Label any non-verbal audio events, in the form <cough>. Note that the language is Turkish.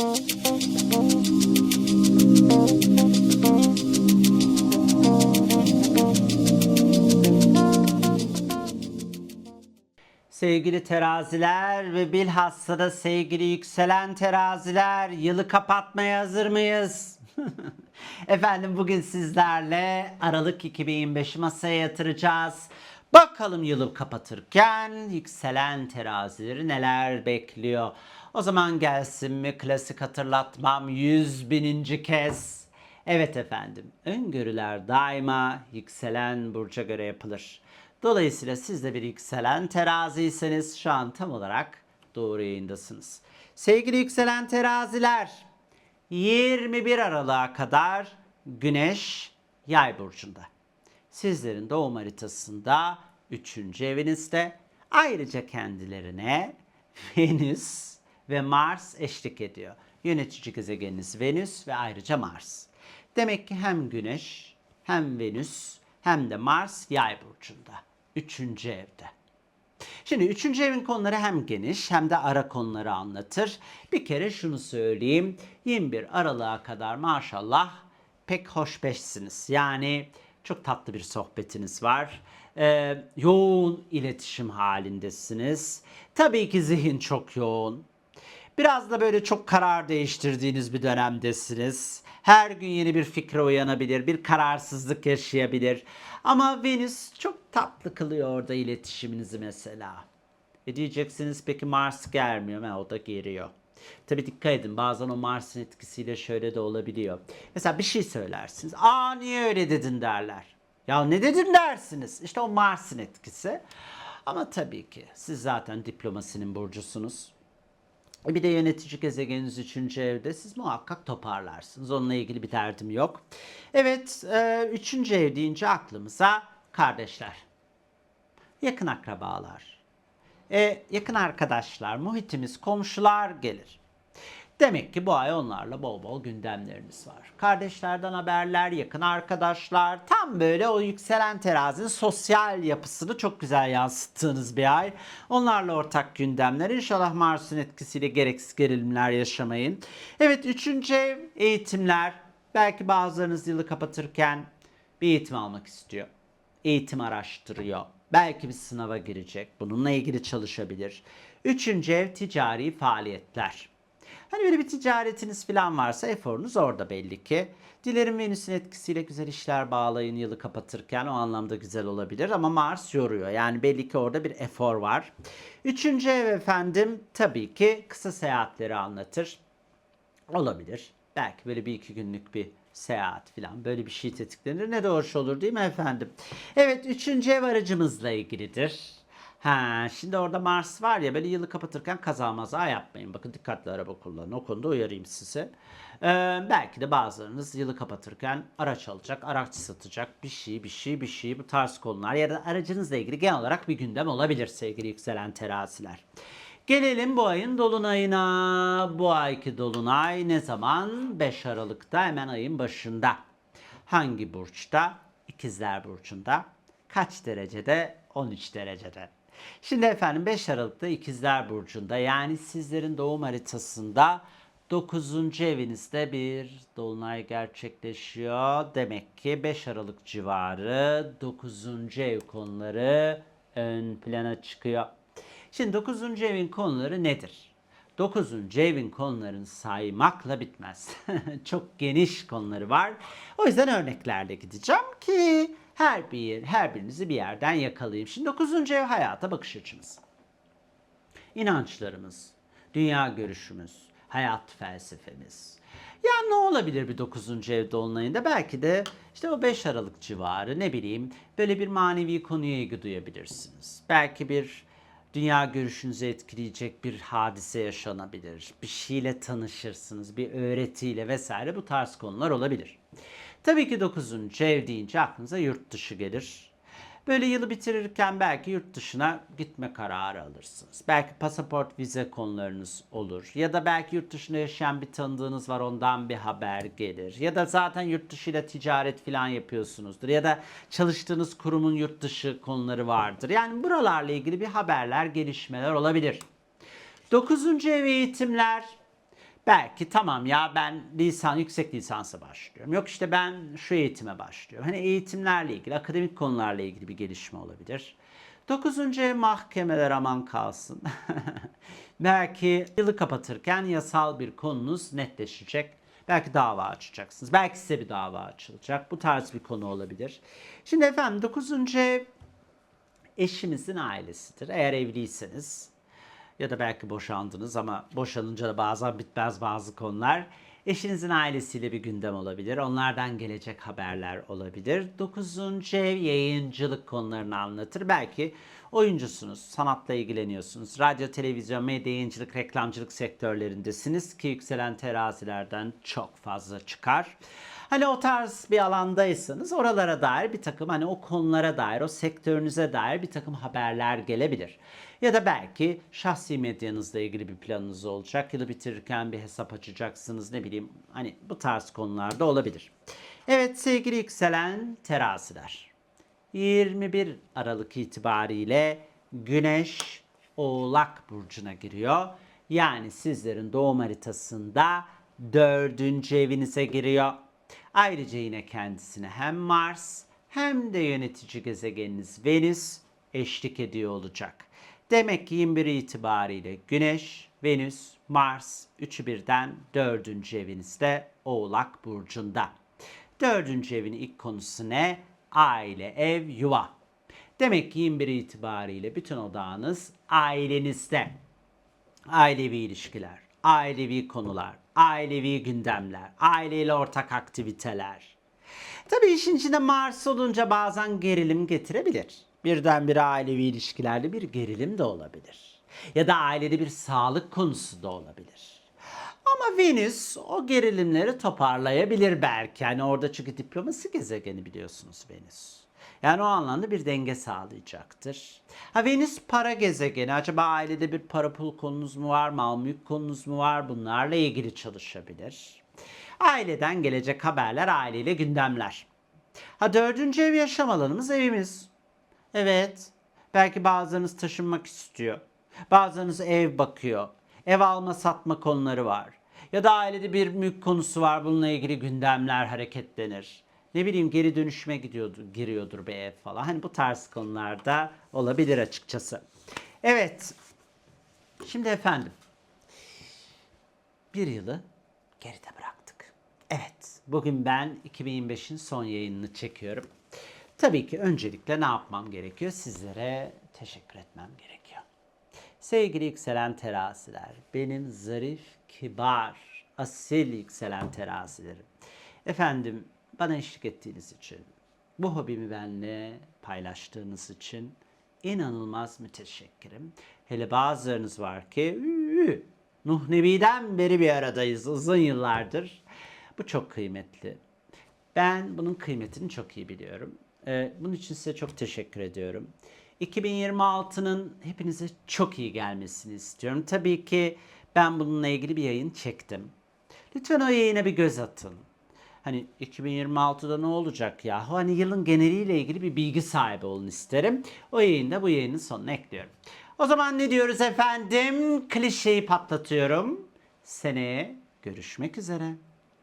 Sevgili teraziler ve bilhassa da sevgili yükselen teraziler yılı kapatmaya hazır mıyız? <laughs> Efendim bugün sizlerle Aralık 2025'i masaya yatıracağız. Bakalım yılı kapatırken yükselen terazileri neler bekliyor? O zaman gelsin mi klasik hatırlatmam 100 bininci kez. Evet efendim, öngörüler daima yükselen burca göre yapılır. Dolayısıyla siz de bir yükselen teraziyseniz şu an tam olarak doğru yayındasınız. Sevgili yükselen teraziler, 21 Aralık'a kadar Güneş Yay burcunda. Sizlerin doğum haritasında 3. evinizde ayrıca kendilerine Venüs ve Mars eşlik ediyor. Yönetici gezegeniniz Venüs ve ayrıca Mars. Demek ki hem Güneş hem Venüs hem de Mars Yay burcunda. 3. evde. Şimdi üçüncü evin konuları hem geniş hem de ara konuları anlatır. Bir kere şunu söyleyeyim. 21 Aralık'a kadar maşallah pek hoşbeşsiniz. Yani çok tatlı bir sohbetiniz var. Ee, yoğun iletişim halindesiniz. Tabii ki zihin çok yoğun. Biraz da böyle çok karar değiştirdiğiniz bir dönemdesiniz. Her gün yeni bir fikre uyanabilir, bir kararsızlık yaşayabilir. Ama Venüs çok tatlı kılıyor orada iletişiminizi mesela. E diyeceksiniz peki Mars gelmiyor mu? O da geliyor. Tabi dikkat edin bazen o Mars'ın etkisiyle şöyle de olabiliyor. Mesela bir şey söylersiniz. Aa niye öyle dedin derler. Ya ne dedim dersiniz. İşte o Mars'ın etkisi. Ama tabii ki siz zaten diplomasinin burcusunuz. E Bir de yönetici gezegeniniz 3. evde siz muhakkak toparlarsınız. Onunla ilgili bir derdim yok. Evet, 3. ev deyince aklımıza kardeşler, yakın akrabalar, e, yakın arkadaşlar, muhitimiz, komşular gelir. Demek ki bu ay onlarla bol bol gündemleriniz var. Kardeşlerden haberler, yakın arkadaşlar, tam böyle o yükselen terazinin sosyal yapısını çok güzel yansıttığınız bir ay. Onlarla ortak gündemler. İnşallah Mars'ın etkisiyle gereksiz gerilimler yaşamayın. Evet üçüncü ev eğitimler. Belki bazılarınız yılı kapatırken bir eğitim almak istiyor. Eğitim araştırıyor. Belki bir sınava girecek. Bununla ilgili çalışabilir. Üçüncü ev ticari faaliyetler. Hani böyle bir ticaretiniz falan varsa eforunuz orada belli ki. Dilerim Venüs'ün etkisiyle güzel işler bağlayın yılı kapatırken o anlamda güzel olabilir ama Mars yoruyor. Yani belli ki orada bir efor var. Üçüncü ev efendim tabii ki kısa seyahatleri anlatır. Olabilir. Belki böyle bir iki günlük bir seyahat falan böyle bir şey tetiklenir. Ne de olur değil mi efendim? Evet üçüncü ev aracımızla ilgilidir. Ha, şimdi orada Mars var ya böyle yılı kapatırken kaza maza yapmayın. Bakın dikkatli araba kullanın. O konuda uyarayım size. Ee, belki de bazılarınız yılı kapatırken araç alacak, araç satacak bir şey, bir şey, bir şey bu tarz konular ya da aracınızla ilgili genel olarak bir gündem olabilir sevgili yükselen teraziler. Gelelim bu ayın dolunayına. Bu ayki dolunay ne zaman? 5 Aralık'ta hemen ayın başında. Hangi burçta? İkizler burcunda. Kaç derecede? 13 derecede. Şimdi efendim 5 Aralık'ta İkizler Burcu'nda yani sizlerin doğum haritasında 9. evinizde bir dolunay gerçekleşiyor. Demek ki 5 Aralık civarı 9. ev konuları ön plana çıkıyor. Şimdi 9. evin konuları nedir? 9. evin konularını saymakla bitmez. <laughs> Çok geniş konuları var. O yüzden örneklerle gideceğim ki her bir her birinizi bir yerden yakalayayım. Şimdi 9. ev hayata bakış açımız. İnançlarımız, dünya görüşümüz, hayat felsefemiz. Ya ne olabilir bir 9. ev dolunayında? Belki de işte o 5 Aralık civarı ne bileyim böyle bir manevi konuya ilgi duyabilirsiniz. Belki bir dünya görüşünüzü etkileyecek bir hadise yaşanabilir. Bir şeyle tanışırsınız, bir öğretiyle vesaire bu tarz konular olabilir. Tabii ki 9. ev deyince aklınıza yurt dışı gelir. Böyle yılı bitirirken belki yurt dışına gitme kararı alırsınız. Belki pasaport, vize konularınız olur. Ya da belki yurt dışında yaşayan bir tanıdığınız var ondan bir haber gelir. Ya da zaten yurt dışıyla ticaret falan yapıyorsunuzdur. Ya da çalıştığınız kurumun yurt dışı konuları vardır. Yani buralarla ilgili bir haberler, gelişmeler olabilir. 9. ev eğitimler Belki tamam ya ben lisan yüksek lisansa başlıyorum. Yok işte ben şu eğitime başlıyorum. Hani eğitimlerle ilgili, akademik konularla ilgili bir gelişme olabilir. Dokuzuncu mahkemeler aman kalsın. <laughs> Belki yılı kapatırken yasal bir konunuz netleşecek. Belki dava açacaksınız. Belki size bir dava açılacak. Bu tarz bir konu olabilir. Şimdi efendim 9. ev eşimizin ailesidir. Eğer evliyseniz ya da belki boşandınız ama boşanınca da bazen bitmez bazı konular. Eşinizin ailesiyle bir gündem olabilir. Onlardan gelecek haberler olabilir. 9. ev yayıncılık konularını anlatır. Belki oyuncusunuz, sanatla ilgileniyorsunuz. Radyo, televizyon, medya, yayıncılık, reklamcılık sektörlerindesiniz ki yükselen terazilerden çok fazla çıkar. Hani o tarz bir alandaysanız oralara dair bir takım hani o konulara dair, o sektörünüze dair bir takım haberler gelebilir. Ya da belki şahsi medyanızla ilgili bir planınız olacak. Yılı bitirirken bir hesap açacaksınız ne bileyim hani bu tarz konularda olabilir. Evet sevgili yükselen teraziler. 21 Aralık itibariyle Güneş Oğlak Burcu'na giriyor. Yani sizlerin doğum haritasında dördüncü evinize giriyor. Ayrıca yine kendisine hem Mars hem de yönetici gezegeniniz Venüs eşlik ediyor olacak. Demek ki 21 itibariyle Güneş, Venüs, Mars üçü birden dördüncü evinizde Oğlak Burcu'nda. Dördüncü evin ilk konusu ne? Aile, ev, yuva. Demek ki 21 itibariyle bütün odağınız ailenizde. Ailevi ilişkiler, ailevi konular, ailevi gündemler, aileyle ortak aktiviteler. Tabii işin içinde Mars olunca bazen gerilim getirebilir. Birdenbire ailevi ilişkilerde bir gerilim de olabilir. Ya da ailede bir sağlık konusu da olabilir. Ama Venüs o gerilimleri toparlayabilir belki. Yani orada çünkü diplomasi gezegeni biliyorsunuz Venüs. Yani o anlamda bir denge sağlayacaktır. Ha Venüs para gezegeni. Acaba ailede bir para pul konunuz mu var? Mal mülk konunuz mu var? Bunlarla ilgili çalışabilir. Aileden gelecek haberler, aileyle gündemler. Ha dördüncü ev yaşam alanımız evimiz. Evet. Belki bazılarınız taşınmak istiyor. Bazılarınız ev bakıyor. Ev alma satma konuları var. Ya da ailede bir mülk konusu var. Bununla ilgili gündemler hareketlenir. Ne bileyim geri dönüşüme gidiyordur, giriyordur bir ev falan. Hani bu tarz konularda olabilir açıkçası. Evet. Şimdi efendim. Bir yılı geride bıraktık. Evet. Bugün ben 2025'in son yayınını çekiyorum. Tabii ki öncelikle ne yapmam gerekiyor? Sizlere teşekkür etmem gerekiyor. Sevgili yükselen teraziler, benim zarif, kibar, asil yükselen terazilerim. Efendim bana eşlik ettiğiniz için, bu hobimi benimle paylaştığınız için inanılmaz müteşekkirim. Hele bazılarınız var ki "Üü, Nuh Nebi'den beri bir aradayız uzun yıllardır. Bu çok kıymetli. Ben bunun kıymetini çok iyi biliyorum. Ee, bunun için size çok teşekkür ediyorum. 2026'nın hepinize çok iyi gelmesini istiyorum. Tabii ki ben bununla ilgili bir yayın çektim. Lütfen o yayına bir göz atın. Hani 2026'da ne olacak ya? Hani yılın geneliyle ilgili bir bilgi sahibi olun isterim. O yayında bu yayının sonuna ekliyorum. O zaman ne diyoruz efendim? Klişeyi patlatıyorum. Seneye görüşmek üzere.